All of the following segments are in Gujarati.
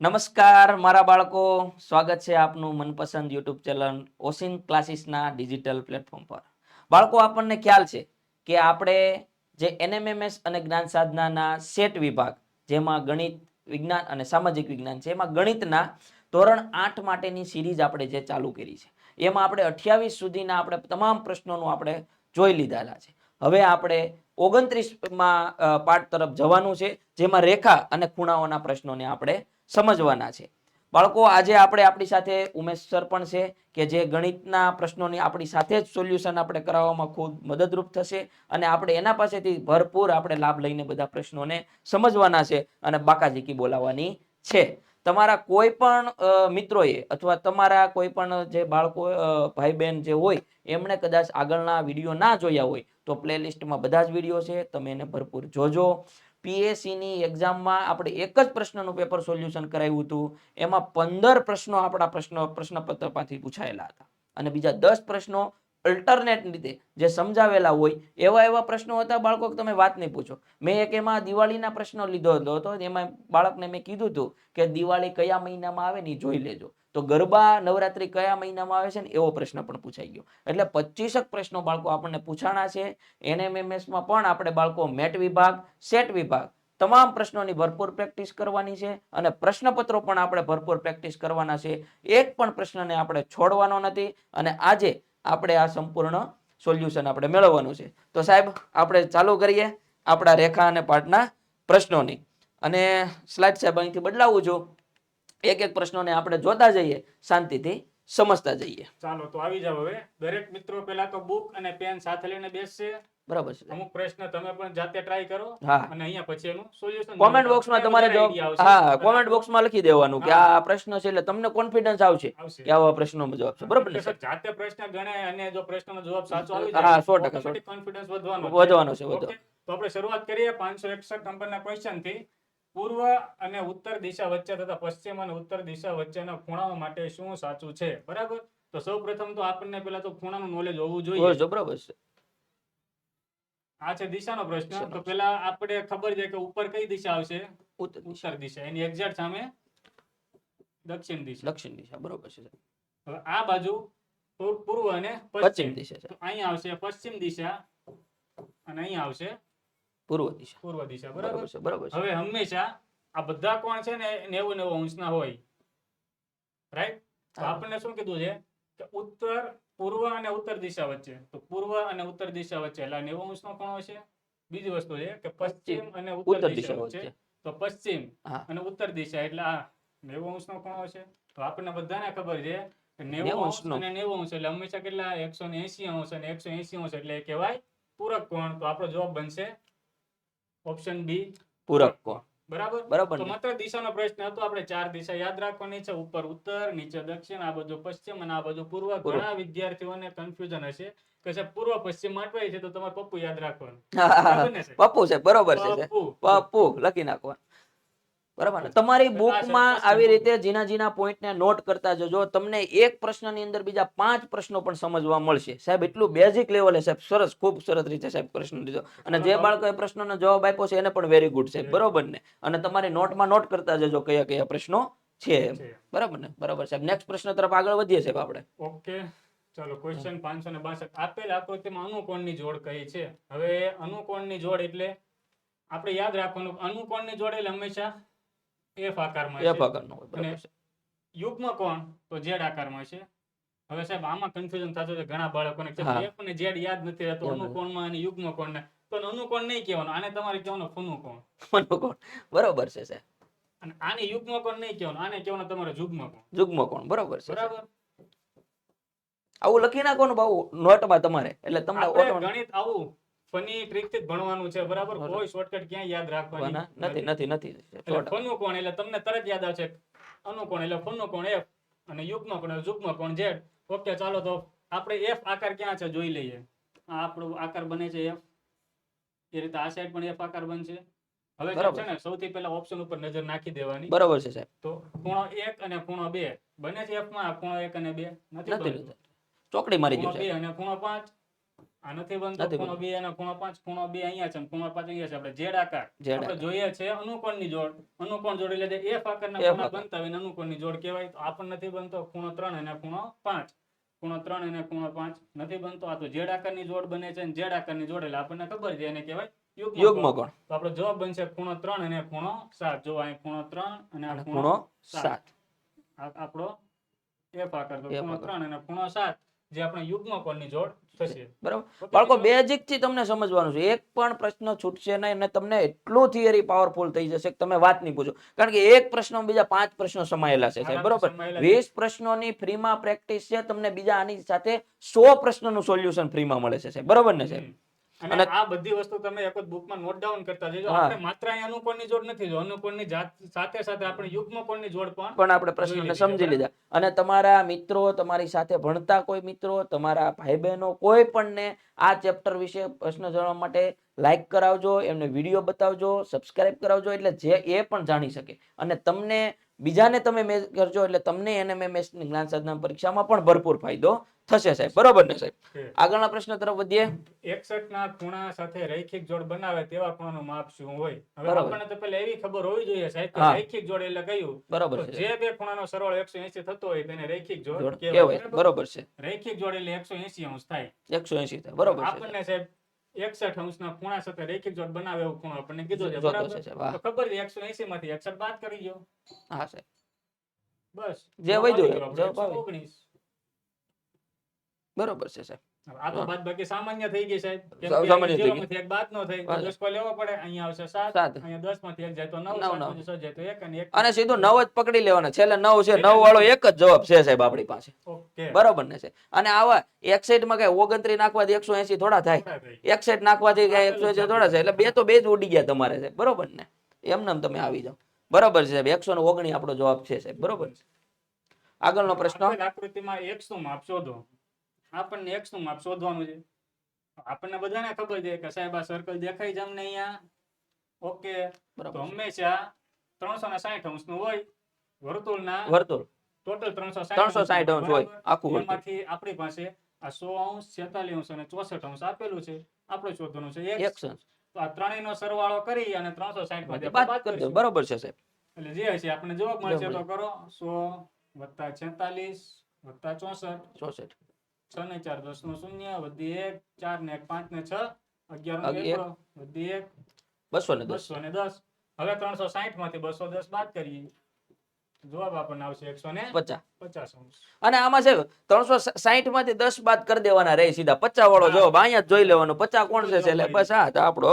નમસ્કાર, મારા બાળકો. સ્વાગત છે આપનું મનપસંદ યુટ્યુબ ચેનલ ઓસિન ક્લાસીસના ડિજિટલ પ્લેટફોર્મ પર. બાળકો, આપણને ખ્યાલ છે કે આપણે જે એનએમએમએસ અને જ્ઞાન સાધનાના સેટ વિભાગ, જેમાં ગણિત વિજ્ઞાન અને સામાજિક વિજ્ઞાન છે, એમાં ગણિતના ધોરણ આઠ માટેની સિરીઝ આપણે જે ચાલુ કરી છે, એમાં આપણે અઠ્યાવીસ સુધીના આપણે તમામ પ્રશ્નોનું આપણે જોઈ લીધેલા છે. હવે આપણે ઓગણત્રીસમાં પાઠ તરફ જવાનું છે, જેમાં રેખા અને ખૂણાઓના પ્રશ્નોને આપણે સમજવાના છે. બાળકો, આજે આપણે આપણી સાથે ઉમેશ સર પણ છે કે જે ગણિતના પ્રશ્નોની આપણી સાથે જ સોલ્યુશન આપણે કરાવવામાં ખૂબ મદદરૂપ થશે અને આપણે એના પાસેથી ભરપૂર આપણે લાભ લઈને બધા પ્રશ્નોને સમજવાના છે અને બાકાજીકી બોલાવવાની છે. તમારા કોઈ પણ મિત્રોએ અથવા તમારા કોઈ પણ જે બાળકો ભાઈ બહેન જે હોય, એમણે કદાચ આગળના વીડિયો ના જોયા હોય, તો પ્લેલિસ્ટમાં બધા જ વીડિયો છે. તમે એને ભરપૂર જોજો. PSC ની એક્ઝામમાં આપણે એક જ પ્રશ્નનું પેપર સોલ્યુશન કરાવ્યું હતું. એમાં પંદર પ્રશ્નો આપણા પ્રશ્નો, પ્રશ્નપત્રમાંથી પૂછાયેલા હતા. અને બીજા દસ પ્રશ્નો અલ્ટરનેટ રીતે જે સમજાવેલા હોય, એવા એવા પ્રશ્નો હતા બાળકો તમે વાત નહીં પૂછો. મેં એક એમાં દિવાળીના પ્રશ્નો લીધો હતો, તો એમાં બાળકને મેં કીધું હતું કે દિવાળી કયા મહિનામાં આવે ને જોઈ લેજો. તો ગરબા નવરાત્રી કયા મહિનામાં આવે છે ને એવો પ્રશ્ન પણ પૂછાઈ ગયો. એટલે પચીસક પ્રશ્નો બાળકો આપણને પૂછાણા છે. એનએમએમએસમાં પણ આપણે બાળકો મેટ વિભાગ, સેટ વિભાગ તમામ પ્રશ્નોની ભરપૂર પ્રેક્ટિસ કરવાની છે અને પ્રશ્નપત્રો પણ આપણે ભરપૂર પ્રેક્ટિસ કરવાના છે. એક પણ પ્રશ્નને આપણે છોડવાનો નથી અને આજે આપણે આ સંપૂર્ણ સોલ્યુશન આપણે મેળવવાનું છે. તો સાહેબ, આપણે ચાલુ કરીએ આપણા રેખા અને પાઠના પ્રશ્નોની. અને સ્લાઇડ સાહેબ, અહીંથી બદલાવું છું. એક એક પ્રશ્નોને આપણે જોતા જઈએ, શાંતિથી સમજતા જઈએ. ચાલો, તો આવી જાવ હવે. દરેક મિત્રો પહેલા તો બુક અને પેન સાથે લઈને બેસશે. બરાબર છે. અમુક પ્રશ્ન તમે પણ જાતે ટ્રાય કરો અને અહીંયા પછી એનું સોલ્યુશન કોમેન્ટ બોક્સમાં તમારે જવાબ હા કોમેન્ટ બોક્સમાં લખી દેવાનું કે આ પ્રશ્ન છે એટલે તમને કોન્ફિડન્સ આવશે કે આવા પ્રશ્નોનો જવાબ છે. બરાબર ને? જાતે પ્રશ્ન ગણે અને જો પ્રશ્નનો જવાબ સાચો આવી જાય હા 100% કોન્ફિડન્સ વધવાનો વધવાનો છે, વધો તો આપણે શરૂઆત કરીએ 561 નંબરના ક્વેશ્ચનથી. પૂર્વ અને ઉત્તર દિશા વચ્ચે તથા પશ્ચિમ અને ઉત્તર દિશા વચ્ચેના ખૂણાઓ માટે શું સાચું છે? બરાબર? તો સૌપ્રથમ તો આપણને પહેલા તો ખૂણાનું નોલેજ હોવું જોઈએ બરાબર છે. આ છે દિશાનો પ્રશ્ન. તો પેલા આપણે ખબર છે કે ઉપર કઈ દિશા આવશે? ઉત્તર દિશા. એની એક્ઝેક્ટ સામે દક્ષિણ દિશા. દક્ષિણ દિશા. બરોબર છે હવે આ બાજુ પૂર્વ અને પશ્ચિમ. દિશા છે અહીં આવશે પશ્ચિમ દિશા અને અહીંયા આવશે પૂર્વ દિશા. પૂર્વ દિશા. બરાબર છે બરાબર છે. હવે હંમેશા આ બધા કોણ છે ને નેવું નેવું અંશના હોય. રાઈટ આપણને શું કીધું છે? કે ઉત્તર પૂર્વ અને ઉત્તર દિશા વચ્ચે. તો પૂર્વ અને ઉત્તર દિશા વચ્ચે. એટલે નેવું અંશનો કોણ હશે બીજી વસ્તુ છે કે પશ્ચિમ અને ઉત્તર દિશા વચ્ચે. તો પશ્ચિમ. અને ઉત્તર દિશા એટલે આ નેવું અંશનો ખૂણો છે. તો આપણને બધાને ખબર છે કે નેવું અંશ અને નેવું અંશ એટલે હંમેશા કેટલા? એકસો ને એસી અંશ અને એકસો એસી અંશ એટલે કહેવાય પૂરક કોણ? તો આપણો જવાબ બનશે ઓપ્શન બી પૂરક કોણ? બરાબર? બરાબર તો માત્ર દિશાનો પ્રશ્ન હતો. આપણે ચાર દિશા યાદ રાખવાની છે. ઉપર ઉત્તર નીચે દક્ષિણ આ બાજુ પશ્ચિમ અને આ બાજુ પૂર્વ. ઘણા વિદ્યાર્થીઓને કન્ફ્યુઝન હશે. કે છે પૂર્વ પશ્ચિમ અટવાય છે તો તમારે પપ્પુ યાદ રાખવાનું? પપ્પુ છે બરોબર છે. પપ્પુ. પપ્પુ લખી નાખવા બરાબર ને? તમારી બુકમાં આવી રીતે જીના જીના પોઈન્ટને નોટ કરતા જજો. તમને એક પ્રશ્નની અંદર બીજા પાંચ પ્રશ્નો પણ સમજવા મળશે. સાહેબ એટલું બેઝિક લેવલે સાહેબ સરસ ખૂબ સરસ રીતે સાહેબ પ્રશ્ન લીધો. અને જે બાળકોએ પ્રશ્નનો જવાબ આપ્યો છે એને પણ વેરી ગુડ સાહેબ બરોબર ને? અને તમારી નોટમાં નોટ કરતા જજો કયા કયા પ્રશ્નો છે બરાબર ને? બરાબર સાહેબ. નેક્સ્ટ પ્રશ્ન તરફ આગળ વધીએ સાહેબ આપણે. ઓકે. ચલો ક્વેશ્ચન પાંચસો ને બાસઠ. આપેલ આકૃતિમાં અનુકોણની જોડ કઈ છે? હવે અનુકોણની જોડ એટલે આપણે યાદ રાખવાનું અનુકોણની જોડ એટલે હંમેશા એફ આકારમાં એફ આકારનો હોય યુગ્મ કોણ? તો ઝેડ આકારમાં છે. હવે સાહેબ આમાં કન્ફ્યુઝન થતું છે ઘણા બાળકોને કે એફ અને ઝેડ યાદ નથી રહેતો અનુકોણમાં અને યુગ્મ કોણને તો અનુકોણ નહીં કહેવાનું. આને તમારે કહેવાનું ફનુકોણ. અનુકોણ બરોબર છે સાહેબ. અને આને યુગ્મ કોણ નહીં કહેવાનું. આને કહેવાનું તમારે જુગ્મ કોણ. જુગ્મ કોણ. બરોબર છે બરાબર? આવું લખી નાખવાનું બાબુ નોટમાં તમારે. એટલે તમને ગણિત આવું. ફની ટ્રીકથી ભણવાનું છે બરાબર. કોઈ શોર્ટકટ ક્યાંય યાદ રાખવાની નથી નથી. નથી ફનું કોણ? એટલે તમને તરત યાદ આવશે અનુકોણ એટલે ફનું કોણ? એફ અને યુગ્મ કોણ? જુગ્મ કોણ? ઝેડ ઓકે ચાલો તો આપણે એફ આકાર ક્યાં છે જોઈ લઈએ. આ આપણો આકાર બને છે એફ એ રીતે આ સાઈડ પણ એફ આકાર બનશે. હવે છે ને સૌથી પહેલા ઓપ્શન ઉપર નજર નાખી દેવાની. બરાબર છે સાહેબ. તો ખૂણો એક અને ખૂણો બે. બને છે એફમાં ખૂણો એક અને બે. નથી ચોકડી મારી ગયું બે અને ખૂણો પાંચ. આ નથી બનતો ખૂણો બે અને ખૂણો પાંચ ખૂણો બે અહીંયા છે ખૂણો પાંચ અહીંયા છે. આપણે જેડ આકાર. આપણે જોઈએ છે અનુકોણની જોડ. અનુકોણ જોડ એટલે એફ આકારના ખૂણા બનતા હોય અનુકોણની જોડ કહેવાય. તો આ પણ નથી બનતો. ખૂણો ત્રણ અને ખૂણો પાંચ. ખૂણો ત્રણ અને ખૂણો પાંચ નથી બનતો. આ તો જેડ આકારની જોડ બને છે અને જેડ આકારની જોડ એટલે આપણને ખબર છે એને કહેવાય યુગ્મ કોણ. તો આપણો જવાબ બનશે ખૂણો ત્રણ અને ખૂણો સાત. જો અહીં ખૂણો ત્રણ અને આ ખૂણો. સાત. આપણો એફ આકાર. તો ખૂણો ત્રણ અને ખૂણો સાત. જે આપણે યુગ્મ કોણની જોડ થશે. બરાબર. બાળકો બેઝિકથી તમને સમજવાનું છે. એક પણ પ્રશ્ન છૂટશે નહીં અને તમને એટલું થિયરી પાવરફુલ થઈ જશે કે તમે વાત નહીં પૂછો. કારણ કે એક પ્રશ્ન બીજા પાંચ પ્રશ્નો સમાયેલા છે સાહેબ બરાબર? વીસ પ્રશ્નોની ફ્રીમાં પ્રેક્ટિસ છે તમને બીજા આની સાથે સો પ્રશ્નનું સોલ્યુશન ફ્રીમાં મળે છે સાહેબ બરોબર ને સાહેબ. અને આ બધી વસ્તુ તમે એક બુકમાં નોટ ડાઉન કરતા જજો. આપણે માત્ર અહીં અનુકોણની જોડ નથી જો અનુકોણની જાત સાથે સાથે આપણે યુગ્મ કોણની જોડ પણ પણ આપણે પ્રશ્નને સમજી લીધા અને તમારા મિત્રો તમારી સાથે ભણતા કોઈ મિત્રો તમારા ભાઈ બહેનો કોઈ પણને આ ચેપ્ટર વિશે પ્રશ્ન જાણવા માટે લાઈક કરાવજો એમને વીડિયો બતાવજો સબસ્ક્રાઇબ કરાવજો એટલે જે એ પણ જાણી શકે. અને તમને બીજાને તમે મેચ કરજો એટલે તમને એને ની જ્ઞાન સાધના પરીક્ષામાં પણ ભરપૂર ફાયદો થશે સાહેબ. બરોબર ને સાહેબ? આગળના પ્રશ્ન તરફ વધીએ. 61 ના ખૂણા સાથે રૈખિક જોડ બનાવે તેવા ખૂણાનું માપ શું હોય? હવે આપણને તો પહેલા એવી ખબર હોવી જોઈએ સાહેબ કે. રૈખિક જોડ એટલે કયું? બરોબર છે. જે બે ખૂણાનો સરવાળો 180 થતો હોય તેને રૈખિક જોડ કહેવાય. બરોબર છે. રૈખિક જોડ એટલે 180 અંશ થાય. એકસો એસી થાય. બરોબર છે. આપણને સાહેબ 61 અંશના ખૂણા સાથે રૈખિક જોડ બનાવે એવો ખૂણો આપણને કીધો છે બરાબર? છે તો ખબર છે 180 માંથી 61 બાદ કરી દો. હા સાહેબ. બસ. જે ગયો આવી. 119. બરોબર છે સાહેબ. આ તો બાદ બાકી સામાન્ય થઈ ગઈ સાહેબ. કેમ સા- કે સામાન્ય થઈ ગઈ. એક બાદ નો થઈ હા. દસ લેવો પડે અહીંયા આવશે સાત સાત. અહીંયા દસમાંથી એક જાય તો નવ નવ, સાત નવ. માંથી છ જાય તો એક અને એક. અને સીધું નવ જ પકડી લેવાના. છેલ્લે નવ છે નવ વાળો એક જ જવાબ છે સાહેબ આપણી પાસે. ઓકે. બરોબર ને છે અને આવા એક સાઈડમાં કઈ ઓગણત્રીસ નાખવાથી એકસો એસી થોડા થાય. એક સાઈડ નાખવાથી કઈ એકસો એસી થોડા થાય. એટલે બે તો બે જ ઉડી ગયા તમારે બરોબર ને? એમને એમ તમે આવી જાઓ. બરોબર છે સાહેબ. એકસો ને ઓગણી આપણો જવાબ છે સાહેબ. બરોબર આગળ આગળનો પ્રશ્ન. આકૃતિમાં x નું માપ શોધો? આપણને x નું માપ શોધવાનું છે. આપણને બધાને ખબર છે કે સાહેબ આ સર્કલ દેખાય છે અમને અહીંયા. ઓકે તો હંમેશા ત્રણસો ને સાઠ અંશનું હોય. વર્તુળના વર્તુળ. ટોટલ ત્રણસો ત્રણસો સાઠ અંશ હોય. આખું એમાંથી આપણી પાસે આ સો અંશ છેતાલીસ અંશ અને ચોસઠ અંશ આપેલું છે. આપણે શોધવાનું છે x. અંશ. તો આ ત્રણેયનો સરવાળો કરી અને ત્રણસો સાઠમાંથી બાદ કરી દો. બરોબર છે સાહેબ. એટલે જે હશે આપણને જવાબ મળશે તો કરો. સો વત્તા છેતાલીસ વત્તા ચોસઠ. ચોસઠ. છ ને ચાર દસ નો શૂન્ય વધી એક ચાર ને એક પાંચ ને છ અગિયાર વધી એક બસો ને બસો ને દસ. હવે ત્રણસો સાઠમાંથી બસો દસ બાદ કરીએ. જવાબ આપણને આવશે એકસો ને પચાસ. પચાસ અને આમાં છે ત્રણસો સાહીઠમાંથી દસ બાદ કરી દેવાના રે સીધા. પચાસ વાળો. જવાબ અહીંયા જોઈ લેવાનો. પચાસ કોણ છે એટલે બસ હા આપણો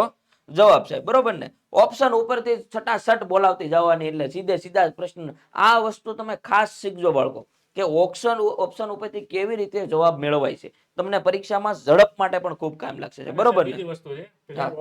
જવાબ છે. બરોબર ને? ઓપ્શન ઉપરથી છટાછટ બોલાવતી જવાની એટલે સીધે સીધા પ્રશ્ન. આ વસ્તુ તમે ખાસ શીખજો બાળકો. કે ઓપ્શન ઓપ્શન ઉપરથી કેવી રીતે જવાબ મેળવાય છે? તમને પરીક્ષામાં ઝડપ માટે પણ ખૂબ કામ લાગશે છે બરોબર બીજી વસ્તુ છે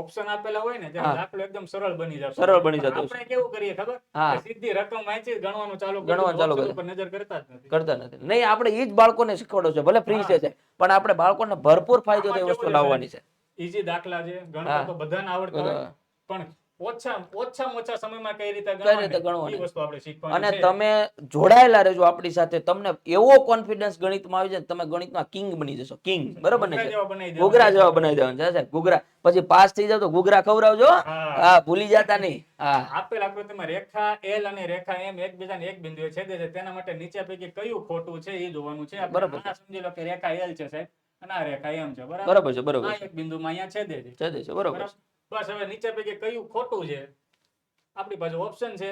ઓપ્શન આપેલા હોય ને દાખલો એકદમ સરળ બની જતો. સરળ બની જતો આપણે કેવું કરીએ ખબર? હા. સીધી રકમ વાંચી ગણવાનું ચાલુ ગણવાનું ચાલુ કરે. નજર કરતા જ નથી. કરતા નથી. નહીં આપણે ઈ જ બાળકોને શીખવાડો છે ભલે ફ્રી છે પણ આપણે બાળકોને ભરપૂર ફાયદો તે વસ્તુ લાવવાની છે. ઈઝી દાખલા છે. ગણવા તો બધાને આવડતા હોય. પણ ઓછા ઓછામાં ઓછા સમયમાં કઈ રીતે કઈ રીતે ગણવાની? ગણવાની. એ વસ્તુ આપણે શીખવાની અને તમે જોડાયેલા રહેજો આપણી સાથે. તમને એવો કોન્ફિડન્સ ગણિતમાં આવી જાય તમે ગણિતમાં કિંગ બની જશો. કિંગ બરોબર ને ઘૂઘરા જેવા બનાવી દેવાના. ઘૂઘરા જેવા બનાવી દેવાના છે સાહેબ? પછી પાસ થઈ જાવ તો ગુગરા ખવડાવજો હા. ભૂલી જતા નહીં. હા. આપેલ આકૃતિમાં રેખા એલ અને રેખા એમ એકબીજાને એક બિંદુએ છેદે છે. તેના માટે નીચે પૈકી કયું ખોટું છે એ જોવાનું છે. બરાબર સમજી લો કે રેખા એલ છે સાહેબ. અને આ રેખા એમ છે બરાબર? છે બરોબર એક બિંદુમાં અહીંયા છેદે છે. જજે છે. બરોબર? બસ હવે નીચે પૈકી કયું ખોટું છે? આપણી પાસે ઓપ્શન છે.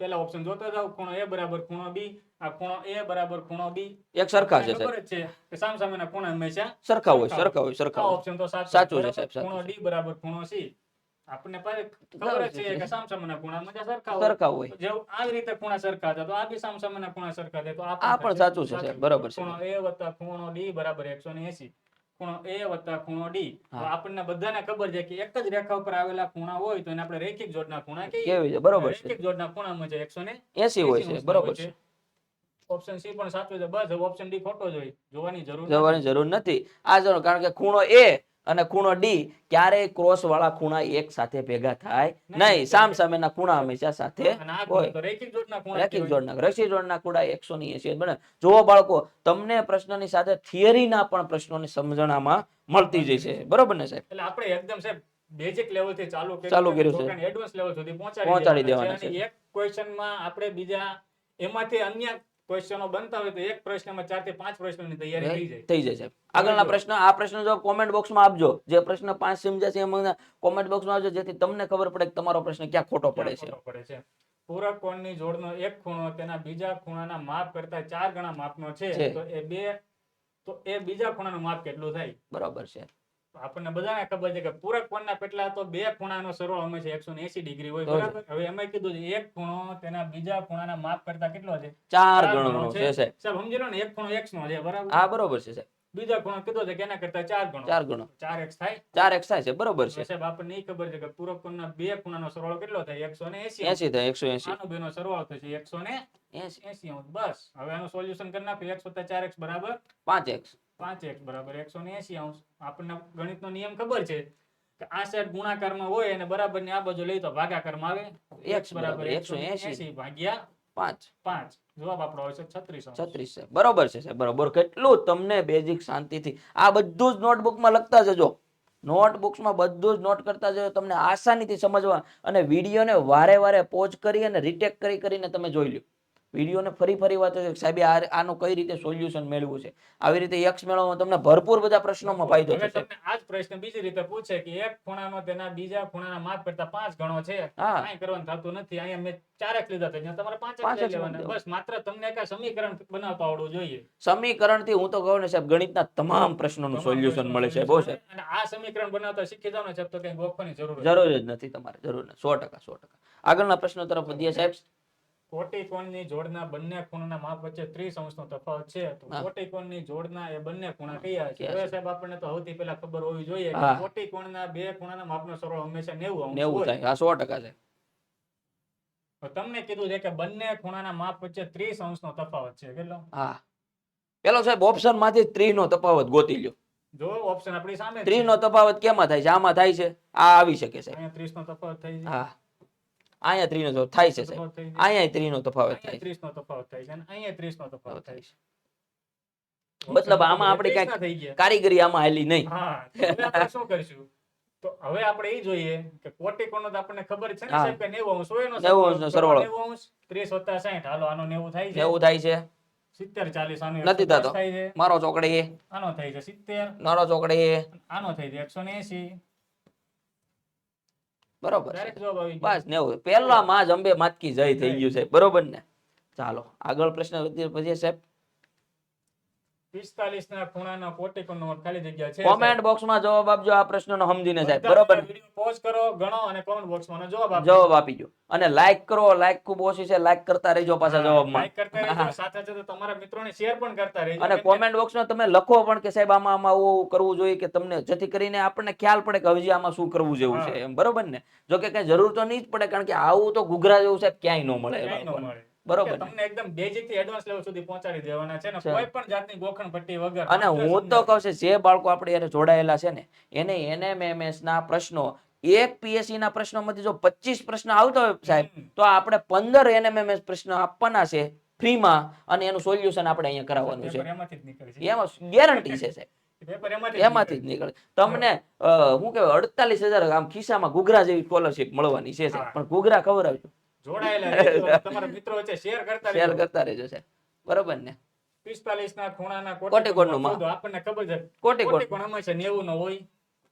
પેલા ઓપ્શન જોતા જાવ ખૂણો એ બરાબર ખૂણો બી આ ખૂણો એ બરાબર ખૂણો બી એક સરખા છે ખબર જ છે કે સામસામેના ખૂણા હંમેશા સરખા હોય સરખા હોય. સરખા હોય. ઓપ્શન તો સાચો છે? સાહેબ, ખૂણો ડી બરાબર ખૂણો સી આપણને ખબર જ છે કે સામસામેના ખૂણા હંમેશા સરખા હોય. સરખા હોય. જો આ રીતે ખૂણા સરખા હતા તો આ બી સામસામેના ખૂણા સરખા છે તો આ પણ સાચું છે. બરાબર છે. ખૂણો એ ખૂણો ડી બરાબર એકસો ને એસી. ખૂણો એ વત્તા ખૂણો ડી આપણને બધાને ખબર છે કે એક જ રેખા ઉપર આવેલા ખૂણા હોય તો એને આપણે રેખિક જોડના ખૂણા કેવી છે? બરોબર છે. રેખિક જોડના ખૂણામાં ને એસી હોય છે. બરોબર છે. ઓપ્શન સી પણ સાચું છે. બસ. ઓપ્શન ડી ખોટો જ હોય. જોવાની જરૂર જવાની જરૂર નથી. આ જો કારણ કે ખૂણો એ અને ખૂણો ડી ક્યારેય ક્રોસ વાળા ખૂણા એક સાથે ભેગા થાય નહીં. સામ સામેના ખૂણા હંમેશા સાથે હોય. રેખિક જોડના રેખિક જોડના ખૂણા એકસો ની એસી બને. જુઓ બાળકો તમને પ્રશ્નની સાથે થિયરીના પણ પ્રશ્નોની સમજણામાં મળતી જશે. બરોબર ને સાહેબ? એટલે આપણે એકદમ સાહેબ બેઝિક લેવલથી ચાલુ ચાલુ કર્યું છે. એડવાન્સ લેવલ સુધી પહોંચાડી દેવાના છે. એક ક્વેશ્ચનમાં આપણે બીજા એમાંથી અન્ય ક્વેશ્ચનો બનતા હોય તો એક પ્રશ્નમાં ચારથી પાંચ પ્રશ્નોની તૈયારી થઈ જાય. થઈ જશે આગળના પ્રશ્ન આ પ્રશ્ન જો કોમેન્ટ બોક્સમાં આપજો. જે પ્રશ્ન પાંચ સમજાશે એમાં કોમેન્ટ બોક્સમાં આપજો જેથી તમને ખબર પડે કે તમારો પ્રશ્ન ક્યાં ખોટો પડે છે. પડે છે. પૂરક કોણની જોડનો એક ખૂણો તેના બીજા ખૂણાના માપ કરતા ચાર ગણા માપનો છે. તો એ બે તો એ બીજા ખૂણાનું માપ કેટલું થાય? બરાબર છે. આપણને બધાને ખબર છે કે પૂરક કોણના પેટલા તો બે ખૂણાનો સરવાળો હંમેશા એકસો એસી ડિગ્રી હોય. બરાબર. હવે એમાં કીધું છે એક ખૂણો તેના બીજા ખૂણાના માપ કરતા કેટલો છે? ચાર ગણો છે. સાહેબ. સમજી લો ને એક ખૂણો એક્સ નો છે બરાબર? હા બરોબર છે સાહેબ. બીજા ખૂણો કીધો છે કે એના કરતા ચાર ગણો. ચાર ગણો. ચાર એક્સ થાય? ચાર એક્સ થાય છે બરોબર છે. સાહેબ આપણને એ ખબર છે કે પૂરક કોણના બે ખૂણાનો સરવાળો કેટલો થાય? એકસો ને એસી. એસી થાય એકસો એસી. આનો બેનો સરવાળો થશે એકસો ને એસી. એસી. બસ હવે આનું સોલ્યુશન કરી નાખો. એક્સ વત્તા ચાર એક્સ બરાબર? પાંચ એક્સ પાંચ એક્સ બરાબર એકસો ને એસી અંશ. આપણને ગણિતનો નિયમ ખબર છે કે આ સાઈડ ગુણાકારમાં હોય અને બરાબર ને આ બાજુ લઈ તો ભાગાકારમાં આવે. એક્સ બરાબર એકસો એસી ભાગ્યા પાંચ. પાંચ. જવાબ આપણો આવશે છત્રીસ છત્રીસ છે. બરોબર છે સાહેબ બરોબર. કેટલું તમને બેઝિક શાંતિથી. આ બધું જ નોટબુકમાં લખતા જજો. નોટબુક્સમાં બધું જ નોટ કરતા જજો. તમને આસાનીથી સમજવા અને વિડીયોને વારે વારે પોઝ કરી અને રીટેક કરી કરીને તમે જોઈ લો વિડીયોને ફરી ફરી વાંચો છો સાહેબ આ આનું કઈ રીતે સોલ્યુશન મેળવવું છે? આવી રીતે યક્ષ મેળવવામાં તમને ભરપૂર બધા પ્રશ્નોમાં ફાયદો થશે. તમને આ જ પ્રશ્ન બીજી રીતે પૂછે કે એક ખૂણાનો તેના બીજા ખૂણાના માપ કરતા પાંચ ગણો છે. કાંઈ કરવાનું થતું નથી. અહીંયા મેં ચાર એક લીધા તો તમારે પાંચ જ લેવાના. બસ માત્ર તમને એક સમીકરણ બનાવતા આવડવું જોઈએ. સમીકરણથી હું તો કહું ને સાહેબ ગણિતના તમામ પ્રશ્નોનું સોલ્યુશન મળે છે. બહુ છે અને આ સમીકરણ બનાવતા શીખી જાવ ને સાહેબ તો કઈ ગોખવાની જરૂર જરૂર જ નથી તમારે જરૂર નથી. સો ટકા સો ટકા. આગળના પ્રશ્નો તરફ વધીએ સાહેબ. કોટી કોણની જોડના બંને ખૂણાના માપ વચ્ચે 30 અંશનો તફાવત છે. તો. કોટી કોણની જોડના એ બંને ખૂણા કયા છે? હવે સાહેબ આપણને તો સૌથી પહેલા ખબર હોવી જોઈએ કે. કોટી કોણના બે ખૂણાના માપનો સરવાળો હંમેશા 90 અંશ નેવું. થાય. હા 100% છે. તો તમને કીધું છે કે બંને ખૂણાના માપ વચ્ચે 30 અંશનો તફાવત છે. કેટલો? હા. પેલો સાહેબ ઓપ્શનમાંથી ત્રી નો તફાવત ગોતી લ્યો. જો ઓપ્શન આપણી સામે જ ત્રી નો તફાવત કેમાં થાય છે? આમાં થાય છે? આ આવી શકે છે. અહીંયા 30 નો તફાવત થઈ છે હા. અહીંયા ત્રીનો થાય છે સાહેબ. થઈ છે. અહીંયા ત્રીનો તફાવત થાય 30 નો તફાવત થાય છે અને અહીંયા ત્રીસનો તફાવત થાય છે. મતલબ આમાં આપણે 30 ના કાંઈક થઈ ગયા. કારીગરી આમાં હાલી નહીં. હા શું કરીશું? તો હવે આપણે એ જોઈએ કે કોટી કોણનો તો આપણને ખબર છે ને સાહેબ કે 90 અંશ હોય એનો 90 અંશનો સરવાળો. 90 અંશ 30 60 હાલો આનો 90 થાય છે. નેવું થાય છે. 70 40 આનો નથી 110 થતો. થાય છે. મારો ચોકડી આનો થાય છે 70 મારો ચોકડી આનો થાય છે 180 ને છે ગયો. બસ નેવું પેલા માં જ અંબે માતકી જય થઈ ગયું છે. બરોબર ને? ચાલો આગળ પ્રશ્ન પછી સાહેબ. 45 ના ખૂણાનો કોટી કોણનો ખાલી જગ્યા છે. કોમેન્ટ બોક્સમાં જવાબ આપજો આ પ્રશ્નનો સમજીને સાહેબ બરોબર? વીડિયો પોઝ કરો ગણો અને કોમેન્ટ બોક્સમાં જવાબ આપજો. જવાબ આપી દો. અને લાઈક કરો લાઈક ખૂબ ઓછી છે લાઈક કરતા રહેજો પાછા જવાબમાં. લાઈક કરતા રહેજો સાથે સાથે તમારા મિત્રોને શેર પણ કરતા રહેજો. અને કોમેન્ટ બોક્સમાં તમે લખો પણ કે સાહેબ આમાં આમાં આવું કરવું જોઈએ કે તમને જેથી કરીને આપણને ખ્યાલ પડે કે હજી આમાં શું કરવું જેવું છે એમ. બરોબર ને? જો કે કઈ જરૂર તો નહીં જ પડે કારણ કે આવું તો ઘૂઘરા જેવું સાહેબ ક્યાંય ન મળે. બરોબર. તમને એકદમ બેઝિકથી એડવાન્સ લેવલ સુધી પહોંચાડી દેવાના છે ને. કોઈ પણ જાતની ગોખણ પટ્ટી વગર. અને હું તો કહું છું જે બાળકો આપણે યારે જોડાયેલા છે ને એને એનએમએમએસ ના પ્રશ્નો એક પીએસસી ના પ્રશ્નોમાંથી જો પચીસ પ્રશ્ન આવતો હોય સાહેબ તો આપણે પંદર એનએમએમએસ પ્રશ્ન આપવાના છે ફ્રીમાં અને એનું સોલ્યુશન આપણે અહીંયા કરાવવાનું છે. એમાં ગેરંટી છે સાહેબ? એમાંથી જ નીકળે તમને હું શું કહેવાય અડતાલીસ હજાર આમ ખિસ્સામાં ઘૂઘરા જેવી સ્કોલરશીપ મળવાની છે સાહેબ. પણ ઘૂઘરા ખબર આવજો જોડાયેલા તમારા મિત્રો વચ્ચે શેર કરતા શેર કરતા રહેજો સાહેબ બરોબર ને? 45 ના ખૂણાના કોટી કોટી કોણનું કોણનો આપણને ખબર છે. કોટી કોટી કોટ. કોણ હંમેશા 90 નો હોય.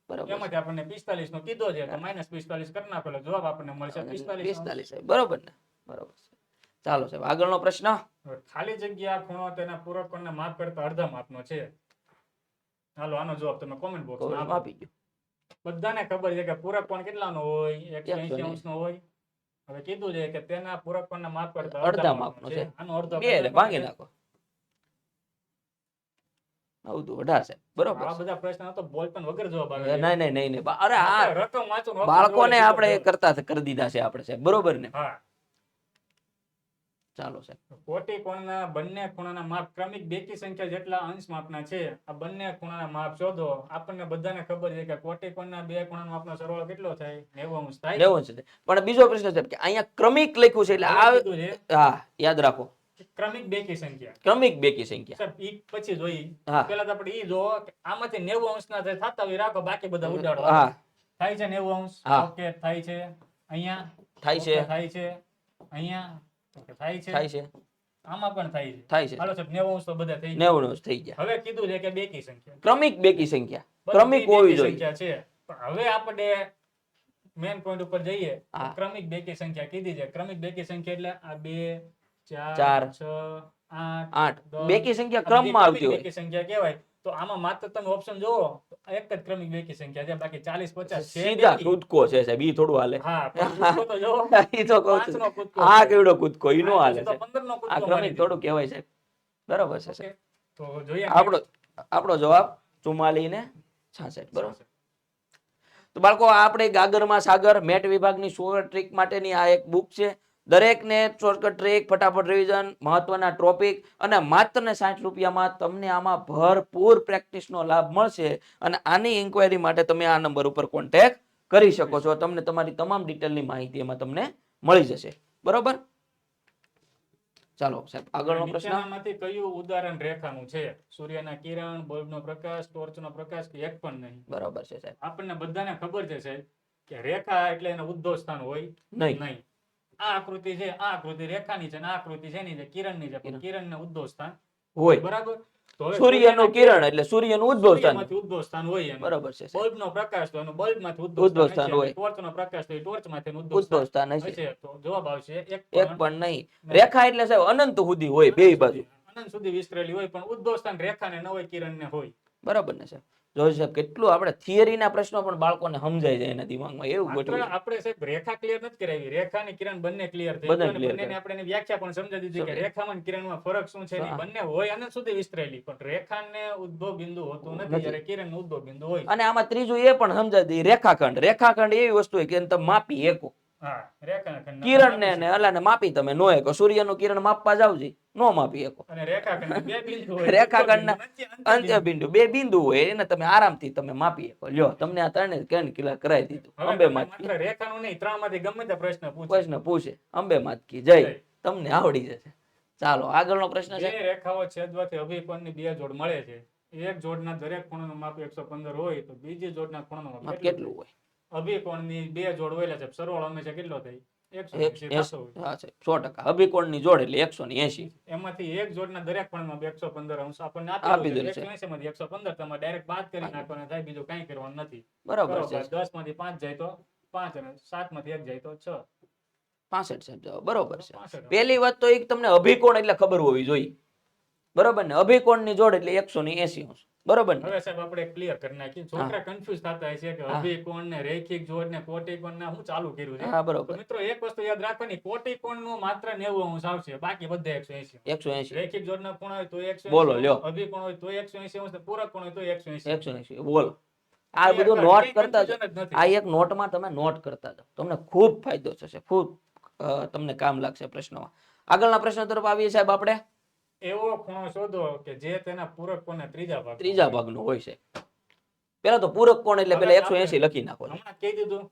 બરોબર. છે. આપણને 45 નો કીધો છે તો માઇનસ 45 કરી નાખો એટલે જવાબ આપણને મળશે 45 પિસ્તાલીસ. બરોબર ને? બરોબર ચાલો સાહેબ આગળનો પ્રશ્ન. ખાલી જગ્યા ખૂણો તેના પૂરક કોણના માપ કરતા અડધા માપનો છે. હાલો આનો જવાબ તમે કોમેન્ટ બોક્સમાં આપો દો બધાને ખબર છે કે પૂરક કોણ કેટલાનો હોય? 180 180 અંશનો હોય. હવે કીધું છે કે તેના પૂરક પણ માપ કરતા અડધા માપનો છે. છે. આનો અડધો બે એટલે ભાંગી નાખો. નવ દુ અઢાર સાહેબ બરોબર આ બધા પ્રશ્ન તો પણ વગર જવાબ આવે નહીં છે. નહીં અરે આ રકમ વાંચો ને બાળકોને આપણે કરતા કરી દીધા છે આપણે છે બરોબર ને? હા. ચાલો સાહેબ. કોટી કોણના બંને ખૂણાના માપ ક્રમિક બેકી સંખ્યા જેટલા અંશ માપના છે આ બંને ખૂણાના માપ શોધો. આપણને બધાને ખબર છે કે કોટી કોણના બે ખૂણાનો માપનો સરવાળો કેટલો થાય? નેવું અંશ થાય. લેવું છે પણ બીજો પ્રશ્ન સાહેબ કે અહીંયા ક્રમિક લખ્યું છે એટલે આ હા યાદ રાખો. ક્રમિક બેકી સંખ્યા. ક્રમિક બેકી સંખ્યા. સર ઈ પછી જોઈ. પેલા તો આપણે ઈ જોવો આમાંથી નેવું અંશના જે થતા હોય રાખો બાકી બધા ઉડાડો. હા. થાય છે નેવું અંશ? ઓકે થાય છે. અહીંયા? થાય છે. થાય છે. અહીંયા? થાય છે? થાય છે આમાં પણ થાય છે. થાય છે. હાલો સાહેબ નેવું અંશ તો બધા થઈ ગયા. નેવું અંશ થઈ ગયા. હવે કીધું છે કે બેકી સંખ્યા. ક્રમિક બેકી સંખ્યા. ક્રમિક હોવી જોઈએ. સંખ્યા છે. હવે આપણે મેન પોઈન્ટ ઉપર જઈએ ક્રમિક બેકી સંખ્યા કીધી છે. ક્રમિક બેકી સંખ્યા એટલે આ બે ચાર ચાર, છ આઠ આઠ. દસ. બેકી સંખ્યા ક્રમમાં આવતી હોય. બેકી સંખ્યા કહેવાય. તો આમાં માત્ર તમે ઓપ્શન જોવો એક જ ક્રમિક બેકી સંખ્યા છે બાકી ચાલીસ પચાસ સીધા કૂદકો છે સાહેબ ઈ થોડું હાલે. હા તો જોવો ઈ તો કહું છું. આ કેવડો કૂદકો ઈ નો હાલે છે આ ક્રમિક થોડું કહેવાય છે બરાબર છે સાહેબ. તો જોઈએ આપણો. આપણો જવાબ ચુમ્માલી ને છાસઠ બરાબર? તો બાળકો આપણે ગાગરમાં સાગર મેટ વિભાગની શોર્ટ ટ્રીક માટેની આ એક બુક છે. દરેકને શોર્ટકટ ટ્રીક ફટાફટ રિવિઝન મહત્વના ટોપિક અને માત્ર ને સાઠ રૂપિયામાં તમને આમાં ભરપૂર પ્રેક્ટિસનો લાભ મળશે અને આની ઇન્કવાયરી માટે તમે આ નંબર ઉપર કોન્ટેક્ટ કરી શકો છો. તમને તમારી તમામ ડિટેલની માહિતી એમાં તમને મળી જશે. બરોબર? ચાલો સાહેબ આગળનો પ્રશ્ન. માંથી કયું ઉદાહરણ રેખાનું છે? સૂર્યના કિરણ બલ્બનો પ્રકાશ ટોર્ચનો પ્રકાશ કે એક પણ નહીં? બરોબર છે સાહેબ. આપણને બધાને ખબર છે સાહેબ કે રેખા એટલે એનું ઉદ્ભવ સ્થાન હોય નહીં. નહીં. આ આકૃતિ છે આ આકૃતિ રેખાની છે અને આ આકૃતિ છે એની છે કિરણની છે. પણ કિરણને ઉદ્ભવ સ્થાન હોય. બરાબર? સૂર્યનું કિરણ એટલે સૂર્યનું ઉદ્ભવ સ્થાન ઉદ્ભવ સ્થાન હોય. બરોબર છે. બલ્બનો પ્રકાશ તો એનો બલ્બમાંથી ઉદ્ભવ સ્થાન હોય. ટોર્ચનો પ્રકાશ તો ટોર્ચમાંથી ઉદ્ભવ સ્થાન હશે. તો જવાબ આવશે એક પણ નહીં. રેખા એટલે સાહેબ અનંત સુધી હોય બે બાજુ. અનંત સુધી વિસ્તરેલી હોય પણ ઉદ્ભવ સ્થાન રેખાને ન હોય કિરણને હોય. બરાબર ને સાહેબ. જોઈ છે કેટલું આપણે થિયરીના પ્રશ્નો પણ બાળકોને સમજાય જાય એના દિમાગમાં એવું ગોઠવું આપણે સાહેબ રેખા ક્લિયર નથી કરાવી. રેખા અને કિરણ બંને ક્લિયર થઈ બંને બંનેને આપણે વ્યાખ્યા પણ સમજાવી દીધી કે રેખામાં અને કિરણમાં ફરક શું છે બંને હોય અને સુધી વિસ્તરેલી પણ રેખાને ઉદ્ભવ બિંદુ હોતું નથી. જ્યારે કિરણ ઉદ્ભવ બિંદુ હોય. અને આમાં ત્રીજું એ પણ સમજાવી દીધી રેખાખંડ. રેખાખંડ એવી વસ્તુ હોય કે તમે માપી એકો કિરણ ને ને અલાને માપી તમે નો એકો. સૂર્યનું કિરણ માપવા જાવજી નો માપી એકો. રેખાખંડ બે બિંદુ હોય રેખાખંડના ઉદ્ભવ બિંદુ નથી, અંત્ય અંત્ય બિંદુ બે બિંદુ હોય એને તમે આરામથી તમે માપી શકો. લ્યો તમને આ ત્રણે કેન કિલા કરાવી દીધું. અંબે માતકી. રેખાનું નહીં ત્રણમાંથી ગમે તે પ્રશ્ન પૂછો. પ્રશ્ન પૂછે. અંબે માતકી જય. તમને આવડી જશે. ચાલો આગળનો પ્રશ્ન છે. રેખાઓ છેદવાથી અભિકોણની બે જોડ મળે છે. એક જોડના દરેક ખૂણાનું માપ 115 હોય તો બીજી જોડના ખૂણાનું માપ કેટલું હોય? અભિકોણની બે જોડ હોય છે. સરવાળો હંમેશા કેટલો થાય સો ટકા. અભિકોણની જોડ એટલે એકસો ની એસી એમાંથી એક જોડના દરેક ખૂણામાં એકસો પંદર અંશ આપણને આપી દીધું છે. છે. એકસો એંશી માંથી એકસો પંદર તમારે ડાયરેક્ટ બાદ કરી નાખવાના થાય બીજું કઈ કરવાનું નથી. બરાબર છે. દસમાંથી પાંચ જાય તો પાંચ અને સાતમાંથી એક જાય તો છ. પાસઠ છે. બરોબર છે. પહેલી વાત તો એક તમને અભિકોણ એટલે ખબર હોવી જોઈએ. બરોબર ને? અભિકોણની જોડ એટલે એકસો ની એસી અંશ. બરોબર હવે સાહેબ આપણે ક્લિયર કરી નાખીએ. છોકરા કન્ફ્યુઝ થતા હોય છે કે. અભિકોણ ને રેખિક જોડ ને કોટિકોણ ને હું ચાલુ કર્યું છે? હા બરોબર. મિત્રો એક વસ્તુ યાદ રાખવાની કોટિકોણનું માત્ર નેવું અંશ આવશે બાકી બધા એકસો એંશી એકસો એસી ના કોણ હોય તો 180 બોલો, લ્યો. અભિકોણ હોય તો એકસો એંશી અંશ પૂરક કોણ હોય તો એકસો એંશી એકસો એસી બોલો. આ બધું નોટ કરતા જાઓ. આ એક નોટમાં તમે નોટ કરતા જાઓ. તમને ખૂબ ફાયદો થશે. ખૂબ તમને કામ લાગશે પ્રશ્નમાં. આગળના પ્રશ્ન તરફ આવીએ સાહેબ આપણે. એવો ખૂણો શોધો કે જે તેના પૂરક કોણના ત્રીજા ભાગ ત્રીજા ભાગનો હોય છે. પેલા તો પૂરક કોણ એટલે પેલા એકસો એસી લખી નાખો હમણાં કહી દીધું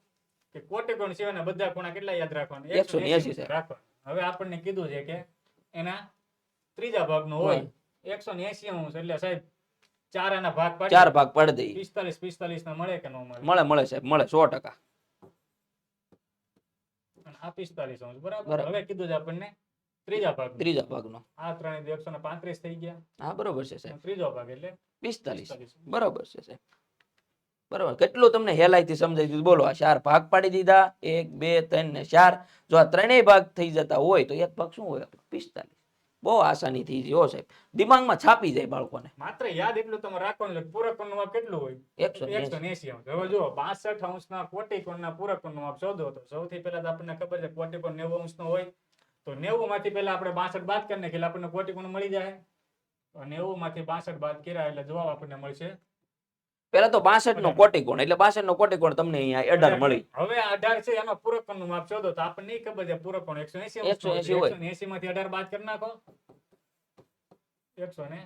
કે કોટિકોણ સિવાયના બધા ખૂણા કેટલા યાદ રાખવાના? 180 છે. રાખવાના. હવે આપણને કીધું છે કે એના ત્રીજા ભાગનો હોય. એકસો ને એસી હું એટલે સાહેબ ચાર આના ભાગ પાડી ચાર ભાગ પાડી દઈ પિસ્તાલીસ પિસ્તાલીસ ના મળે કે ન મળે? મળે મળે સાહેબ મળે સો ટકા. અને આ પિસ્તાલીસ બરાબર. હવે કીધું છે આપણને ત્રીજા ભાગ ત્રીજા ભાગનો. આ ત્રણ એકસો ને પાંત્રીસ થઈ ગયા. હા બરોબર છે સાહેબ. ત્રીજો ભાગ એટલે પિસ્તાલીસ. બરોબર છે સાહેબ. બરોબર. કેટલું તમને હેલાઈથી સમજાઈ દીધું બોલો આ ચાર ભાગ પાડી દીધા. એક બે ત્રણ ને ચાર. જો આ ત્રણેય ભાગ થઈ જતા હોય તો એક ભાગ શું હોય? પિસ્તાલીસ. બહુ આસાની થઈ જાય સાહેબ. દિમાગમાં છાપી જાય બાળકોને. માત્ર યાદ એટલું તમે રાખવાનું પૂરક કોણનું માપ કેટલું હોય? એકસો ને એકસો એંસી. અંશ હવે જો બાસઠ અંશના કોટિકોણના પૂરક કોણનું માપ શોધો તો સૌથી પહેલા તો આપણને ખબર છે કોટિકોણ નેવું અંશનો હોય. તો નેવું માંથી પહેલા આપણે બાસઠ બાદ કરી નાખીએ આપણને કોટી ગુણ મળી જાય. નેવું માંથી બાસઠ બાદ કર્યા એટલે જવાબ આપણને મળશે. પેલા તો બાસઠ નો કોટી ગુણ એટલે બાસઠ નો કોટી ગુણ તમને અહીંયા અઢાર મળી. હવે અઢાર છે એમાં પૂરકનું માપ શોધો તો આપણને નહીં ખબર છે પૂરક કોણ એકસો એસી 180 હોય. એસી માંથી અઢાર બાદ કરી નાખો. એકસો ને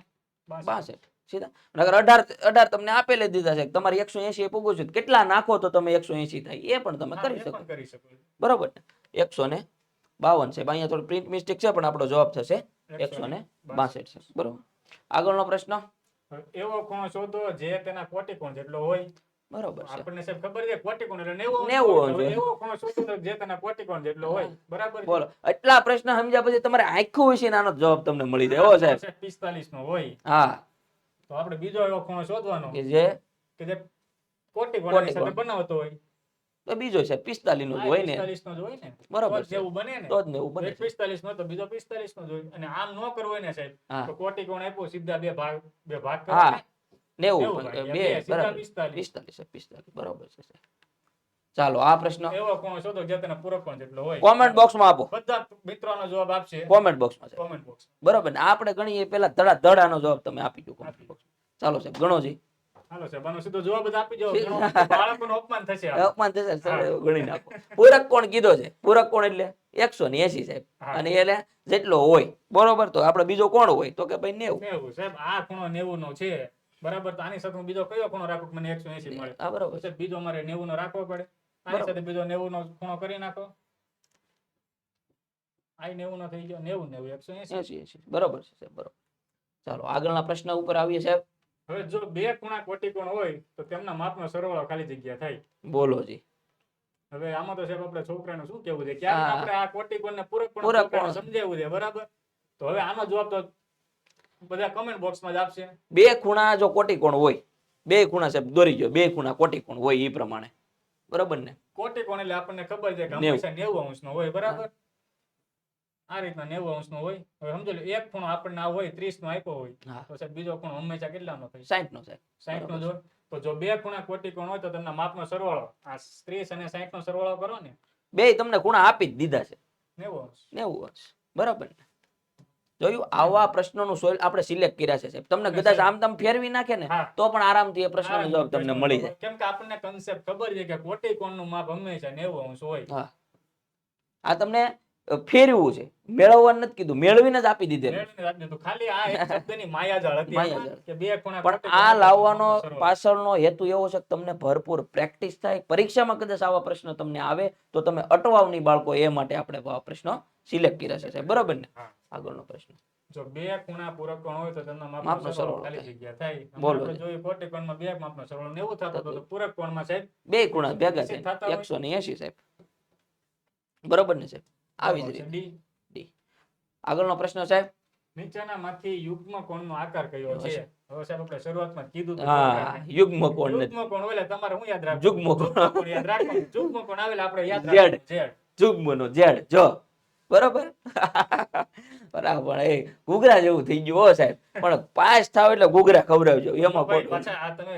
બાસઠ. સીધા? નગર અઢાર અઢાર તમને આપેલે દીધા છે. તમારે એકસો એસી એ પૂગું છું કેટલા નાખો તો તમે એકસો એસી થાય? એ પણ તમે કરી શકો. કરી શકો. બરોબર. એકસો ને બાવન છે અહીંયા થોડી પ્રિન્ટ મિસ્ટેક છે પણ આપણો જવાબ થશે એકસો ને બાસઠ છે બરોબર. આગળનો પ્રશ્ન? એવો કોણ શોધો જે તેના કોટી કોણ જેટલો હોય. બરોબર છે. આપણને સાહેબ ખબર છે કોટી એટલે નેવું અંશ નેવું હોય. અંશ હવે હોય. એવો કોણ શોધો જે તેના કોટી જેટલો હોય. બરાબર બોલો. એટલા પ્રશ્ન સમજ્યા પછી તમારે આખું વિશે નાનો જવાબ તમને મળી જાય. એવો સાહેબ. પિસ્તાલીસ નો હોય. હા. તો આપણે બીજો એવો કોણ શોધવાનો કે જે કે જે કોટી સાથે કોણ. બનાવતો હોય. તો બીજો છે પિસ્તાલીસ નો હોય ને. 45 નો જ હોય ને. બરાબર. જેવું બને ને. તો જ ને એવું બને પિસ્તાલીસ નો તો બીજો પિસ્તાલીસ નો જ હોય. અને આમ નો કરવો હોય ને સાહેબ તો કોટી કોણ આપ્યો? સીધા બે ભાગ બે ભાગ કરો હા. ને. નેવું બે બરાબર. પિસ્તાલીસ. પિસ્તાલીસ બરાબર છે ચાલો આ પ્રશ્ન એવો કોણ શોધો જે તેના પૂરક પણ જેટલો હોય. કોમેન્ટ બોક્સમાં આપો. બધા મિત્રોનો જવાબ આપશે. કોમેન્ટ બોક્સમાં કોમેન્ટ બોક્સ બરોબર ને આપણે ગણીએ પેલા ધડા ધડાનો જવાબ તમે આપી દો કોમેન્ટ બોક્સ ચાલો સાહેબ ગણો જી. હાલો સાહેબ સીધો જવાબ જ આપી દો. બાળકોનું અપમાન થશે અપમાન થશે ગણી નાખો. પૂરક કોણ કીધો છે? પૂરક કોણ એટલે? એકસો ને એસી સાહેબ અને એટલે જેટલો હોય બરોબર? તો આપણે બીજો કોણ હોય? તો કે ભાઈ નેવું. નેવું સાહેબ આ ખૂણો નેવું નો છે. બરાબર? તો આની સાથે હું બીજો કયો ખૂણો રાખું મને એકસો એસી મળે? બરોબર. સાહેબ બીજો મારે નેવું નો રાખવો પડે. આની સાથે બીજો નેવું નો ખૂણો કરી નાખો. આઈ નેવું નો થઈ ગયો. નેવું નેવું એકસો એસી એસી બરોબર છે સાહેબ બરોબર. ચાલો આગળના પ્રશ્ન ઉપર આવીએ સાહેબ. હવે જો બે ખૂણા કોટીકોણ હોય તો તેમના માપનો સરવાળો ખાલી જગ્યા થાય. બોલો જી. હવે આમાં તો સાહેબ આપણે છોકરાનું શું કેવું છે? ક્યારે આપણે આ કોટી કોણ ને પૂરક પણ પૂરક છોકરાને સમજાવવું છે બરાબર? તો હવે આનો જવાબ તો બધા કમેન્ટ બોક્સમાં જ આપશે. બે ખૂણા જો કોટિકોણ હોય બે ખૂણા સાહેબ દોરી ગયો બે ખૂણા કોટિકોણ હોય એ પ્રમાણે. બરોબર ને? કોટિકોણ એટલે આપણને ખબર છે કે હંમેશા નેવું અંશ નો હોય બરાબર? આ રીતના નેવું અંશ નો હોય. હવે સમજો લો એક ખૂણો આપણને આ હોય ત્રીસ નો આપ્યો હોય તો સાહેબ બીજો ખૂણો હંમેશા કેટલાનો થાય? સાઠ નો સાહેબ. સાહીઠ નો જો તો જો બે ખૂણા કોટી કોણ હોય તો તેમના માપનો સરવાળો આ ત્રીસ અને સાહીઠ નો સરવાળો કરો ને. બે તમને ખૂણા આપી જ દીધા છે. નેવું અંશ. નેવું અંશ. બરાબર ને? જોયું? આવા પ્રશ્નોનું સોલ આપણે સિલેક્ટ કર્યા છે સાહેબ. તમને કદાચ આમ તેમ ફેરવી નાખે ને તો પણ આરામથી એ પ્રશ્નનો જવાબ તમને મળી જાય. કેમ કે આપણને કન્સેપ્ટ ખબર છે કે કોટી કોણનું માપ હંમેશા નેવું અંશ હોય. હા. આ તમને ફેરવું છે. મેળવવાનું નથી કીધું. મેળવીને જ આપી દીધેલું મેળવીને રાખી દીધું. ખાલી આ એક શબ્દની માયાજાળ હતી કે બે ખૂણા પણ આ લાવવાનો પાછળનો હેતુ એવો છે કે તમને ભરપૂર પ્રેક્ટિસ થાય. પરીક્ષામાં કદાચ આવા પ્રશ્ન તમને આવે તો તમે અટવાવની બાળકો એ માટે આપણે આવા પ્રશ્નો સિલેક્ટ કર્યા છે. બરાબર ને? આગળનો પ્રશ્ન. જો બે ખૂણા પૂરક કોણ હોય તો તેમના માપનો સરવાળો ખાલી. જગ્યા થાય. બોલો. જોયું કોટી કોણમાં બે માપનો સરવાળો નેવું થતો તો પૂરક કોણમાં સાહેબ? બે ખૂણા ભેગા થાય. થતા હોય. એકસો ને એસી સાહેબ. બરોબર ને સાહેબ? આવી જ રીતે. ડી. આગળનો પ્રશ્ન સાહેબ? નીચેનામાંથી યુગ્મ કોણનો આકાર કયો છે? હવે સાહેબ આપણે શરૂઆતમાં કીધું હા યુગ્મ કોણ યુગ્મ કોણ હોય એટલે તમારે હું યાદ રાખવું? યુગ્મ કોણ. યાદ રાખવાનું. યુગ્મ કોણ આવેલા આપણે યાદ ઝેડ. રાખવાનું. ઝેડ. જુગ્મનો ઝેડ. જો. બરોબર? બરાબર. એ ઘૂઘરા જેવું થઈ ગયું હો સાહેબ. પણ પાસ થાવ એટલે ઘૂઘરા ખવડાવજો. એમાં પાછા આ તમે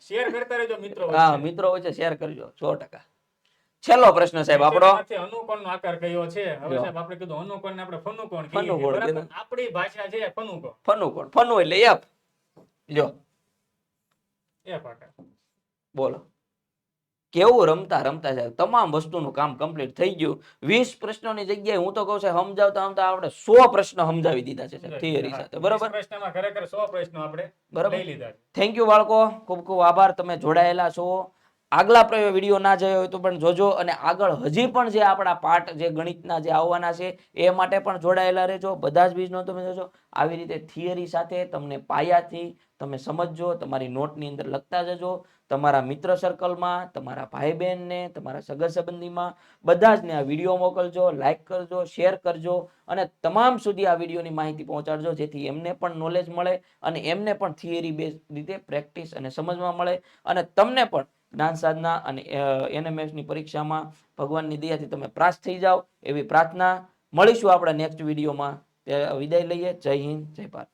શેર કરતા રહેજો મિત્રો હા મિત્રો વચ્ચે શેર કરજો. સો ટકા. છેલ્લો પ્રશ્ન સાહેબ આપણો. અનુકોણ નો આકાર કયો છે? હવે સાહેબ આપણે કીધું અનુકોણને આપણે ફનુકોણ ફનુકોણ આપણી ભાષા છે ફનુકોણ ફનુકોણ ફનુ એટલે એપ જો. એપ આકાર બોલો. કેવું રમતા રમતા છે તમામ વસ્તુનું કામ કમ્પ્લીટ થઈ ગયું. વીસ પ્રશ્નોની જગ્યાએ હું તો કહું છું સમજાવતા સમજાવતા આપણે સો પ્રશ્ન સમજાવી દીધા છે થિયરી સાથે. બરોબર? પ્રશ્નમાં ખરેખર સો પ્રશ્નો આપણે બરોબર. થેન્ક યુ બાળકો. ખૂબ ખૂબ આભાર. તમે જોડાયેલા છો. આગલા વીડિયો ના જોયો હોય તો પણ જોજો અને આગળ હજી પણ જે આપણા પાઠ, જે ગણિતના જે આવવાના છે, એ માટે પણ જોડાયેલા રહેજો. બધા જ બીજનો તમે જોજો. આવી રીતે થિયરી સાથે તમને પાયાથી તમે સમજજો, તમારી નોટની અંદર લખતા જજો. તમારા મિત્ર સર્કલમાં તમારા ભાઈ બહેનને તમારા સગર સંબંધીમાં બધા જને આ વીડિયો મોકલજો લાઇક કરજો શેર કરજો અને તમામ સુધી આ વિડીયોની માહિતી પહોંચાડજો, જેથી એમને પણ નોલેજ મળે અને એમને પણ થિયરી બેઝ રીતે પ્રેક્ટિસ અને સમજવા મળે અને તમને પણ જ્ઞાન સાધના અને એનએમએસની પરીક્ષામાં ભગવાનની દયાથી તમે પ્રાસ થઈ જાઓ, એવી પ્રાર્થના. મળીશું આપણા નેક્સ્ટ વિડીયોમાં વિદાય લઈએ. જય હિન્દ, જય ભારત.